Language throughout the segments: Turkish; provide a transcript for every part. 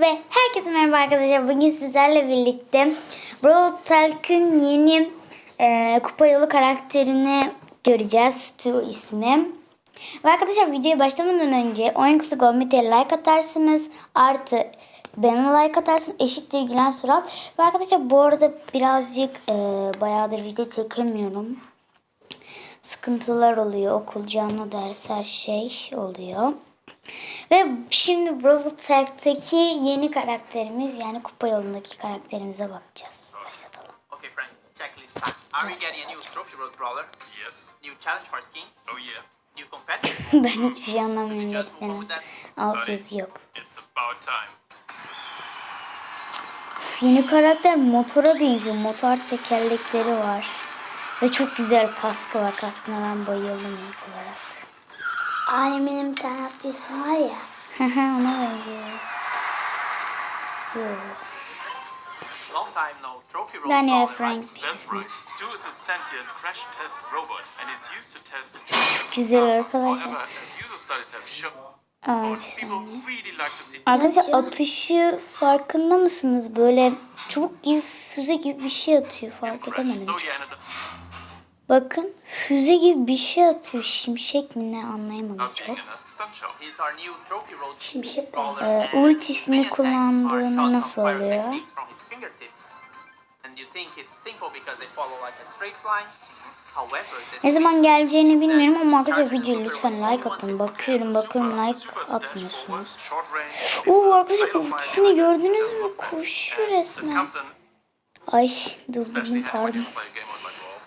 Ve herkese merhaba arkadaşlar. Bugün sizlerle birlikte Brawl Talk'ın yeni e, kupa yolu karakterini göreceğiz. Stu ismi. Ve arkadaşlar videoya başlamadan önce oyun kutusu Gourmet'e like atarsınız. Artı bana like atarsın. Eşittir Gülen Surat. Ve arkadaşlar bu arada birazcık e, bayağıdır video çekemiyorum. Sıkıntılar oluyor. Okul, canlı ders her şey oluyor. Ve şimdi Brawl Talk'taki yeni karakterimiz yani kupa yolundaki karakterimize bakacağız. Başlatalım. Okay, Frank, checklist time. Are you getting a new trophy road brawler? Yes. New challenge for skin? Oh yeah. New competitor? ben hiçbir şey anlamıyorum that. Alt yazı yok. It's about time. Yeni karakter motora benziyor. Motor tekerlekleri var. Ve çok güzel kaskı var. Kaskına ben bayıldım ilk olarak. Ailemin bir tane aktris var ya. Ona benziyor. Stu. Long time no trophy road Daniel Frank bir şey That's right. Stu is a sentient crash test robot and is used to test Güzel However, arkadaşlar. as user studies have shown, Aa, most people really like to see Arkadaşlar atışı farkında mısınız? Böyle çubuk gibi füze gibi bir şey atıyor. Fark edemedim. So yeah, and the Bakın füze gibi bir şey atıyor. Şimşek mi ne anlayamadım çok. Şimşek and ultisini kullandığını nasıl oluyor? Ne zaman geleceğini bilmiyorum ama arkadaşlar super lütfen like atın. Bakıyorum bakıyorum like atmıyorsunuz. Oo arkadaşlar ultisini gördünüz mü? Koşuyor resmen. Ay handy when pardon. you play a game mode like Brawl.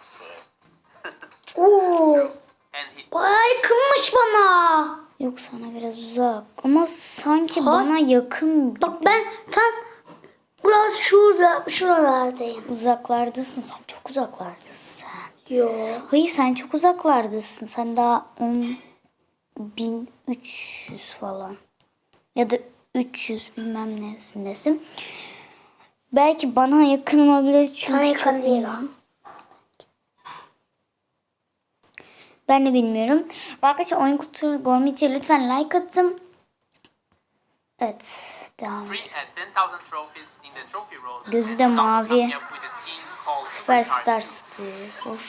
Oo. Bayağı yakınmış bana. Yok sana biraz uzak. Ama sanki bana yakın gibi. Bak ben tam biraz şurada, şuralardayım. Uzaklardasın sen. Çok uzaklardasın sen. Yo. Hayır sen çok uzaklardasın. Sen daha 10 bin 300 falan. Ya da 300 bilmem nesindesin. Belki bana yakın olabilir çünkü Sana çok yakın değil o. bilmiyorum. Ben de bilmiyorum. Arkadaşlar oyun kutu Gormiti'ye lütfen like atın. Evet. Devam. free at 10,000 trophies in the trophy road. Gözü de mavi. Superstar. Stu. Of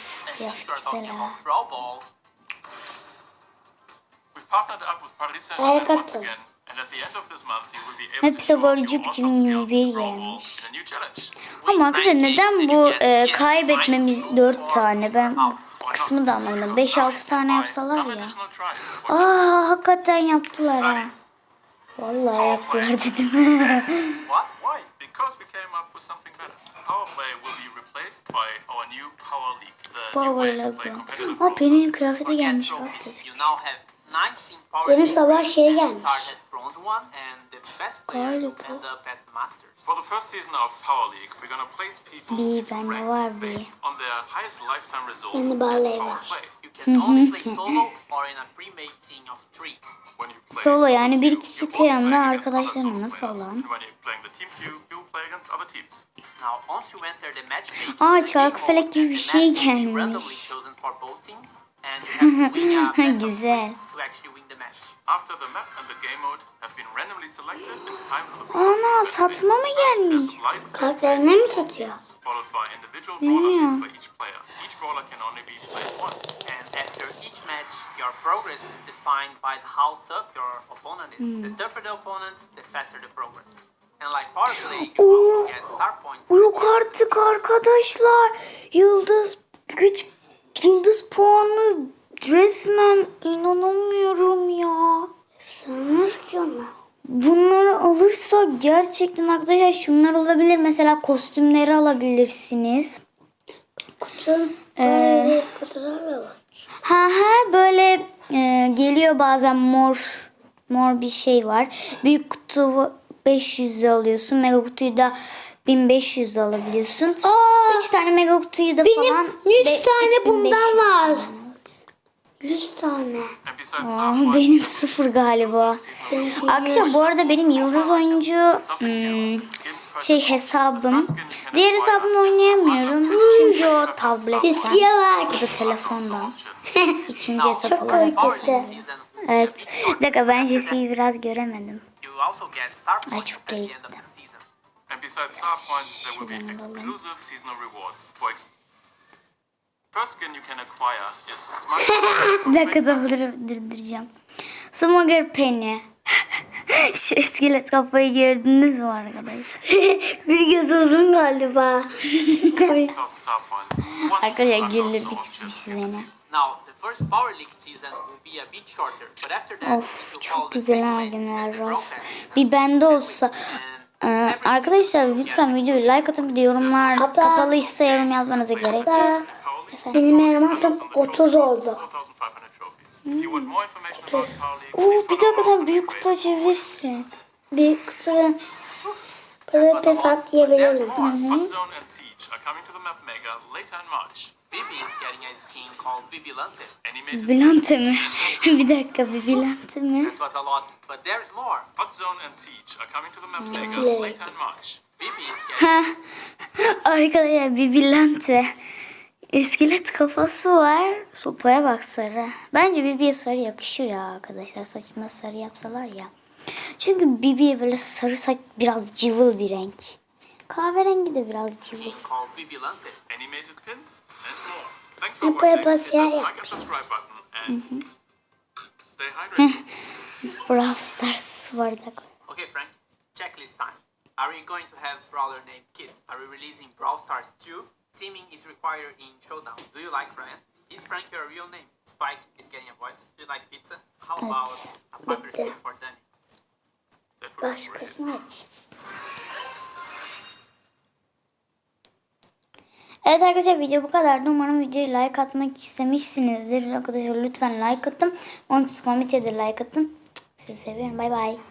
Paris Like Saint-Germain once Hudson. again, and at the end of this month, you will be able to Hepsi show off your golcük awesome skills 2021 in Brawl Ball gelmiş. in a new challenge. Ama arkadaşlar neden bu e, kaybetmemiz minus 4 four tane? Ben. Kısmı da anlamadım. 5-6 tane yapsalar ya. Aa hakikaten yaptılar ha. Vallahi yaptılar dedim. Power competitive Aa Stars. kıyafeti gelmiş bak. Trophies. You now have 19 Power Yarın League sabah şey gelmiş. Start at Bronze 1 and the best players will Galiba. end up at Masters. For the first season of Power League, we're gonna place people in bende ranks var based on their highest lifetime result var. Play. You can only play solo or in a pre-made team of 3. When you play Solo yani bir kişi you won't TM'de play against other arkadaşlarınla falan. And When you're playing the team queue, you'll play against other teams. Now, once you enter the matchmaking, Aa, the çarkıfelek game gibi bir and the şey gelmiş. Güzel. Ana satma mı gelmiş? Karakterine mi satıyor? Bilmiyorum. match, your progress is defined by how tough your opponent is. The tougher the opponent, the faster the progress. And like power play, you also get star points. Yok artık arkadaşlar. Yıldız güç yıldız puanı resmen inanamıyorum ya. Sanır ki ona. Bunları alırsa gerçekten arkadaşlar şunlar olabilir. Mesela kostümleri alabilirsiniz. Kutu, böyle kutularla var. Ha ha böyle e, geliyor bazen mor mor bir şey var. Büyük kutu 500 alıyorsun. Mega kutuyu da 1500 alabiliyorsun. Aa, 3 tane mega kutuyu da Benim falan. 100 be- tane 3500 bundan var. falan. 100 tane. Aa, benim sıfır galiba. Arkadaşlar bu arada benim yıldız oyuncu skin şey hesabım. Diğer hesabımla oynayamıyorum. Çünkü o tabletten. Sisiye bak. Bu da telefondan. İkinci hesap Çok olarak. Evet. Bir dakika ben Jesse'yi biraz göremedim. Points çok keyifli. And besides star points, there will be exclusive seasonal rewards. For ex- First skin you can acquire is Smart Bir dakika da dur- durduracağım. Smoker Penny. Şu iskelet kafayı gördünüz mü arkadaşlar? Bir göz uzun galiba. Arkadaşlar güldürdük the beni. season. Now, the first Power League season will be a bit shorter, but after that, Of it will çok güzel same ha length as günler the var. Bir bende olsa. Ee, arkadaşlar lütfen videoyu like atın bir de yorumlar Abla. kapalıysa yorum yazmanıza gerek yok. Da, benim elmasım 30 oldu. 4,500 trophies. If you want more information about Power League, Oo, bir dakika sen büyük kutu açabilirsin. Büyük kutuda patates at yiyebilirim. more. Hot Zone and Siege are coming to the map Mega later in March. Bibi is getting a skin called Bibilante. Animated Bilante mi? bir dakika bir bilante mi? That was a lot, but there's more. Hot Zone and Siege are coming to the map Mega Play. later in March. Bibi is getting Arkadaşlar bir bilante. İskelet kafası var. Sopaya bak sarı. Bence Bibi'ye sarı yakışır ya arkadaşlar. Saçına sarı yapsalar ya. Çünkü Bibi'ye böyle sarı saç biraz cıvıl bir renk. Kahverengi de biraz watching. yapa Hit siyah yapmış. Brawl Stars var da. Okay, Frank, checklist time. Are we going to have Brawler named Kid? Are we releasing Brawl Stars 2? Teaming is required in Showdown. Do you like Ryan? Is Frank your real name? Spike is getting a voice. Do you like pizza? How about a skin for Danny? Başkasını aç. Evet arkadaşlar video bu kadardı. Umarım videoyu like atmak istemişsinizdir. Arkadaşlar lütfen like atın. Onun için komitede like atın. Sizi seviyorum. Bay bay.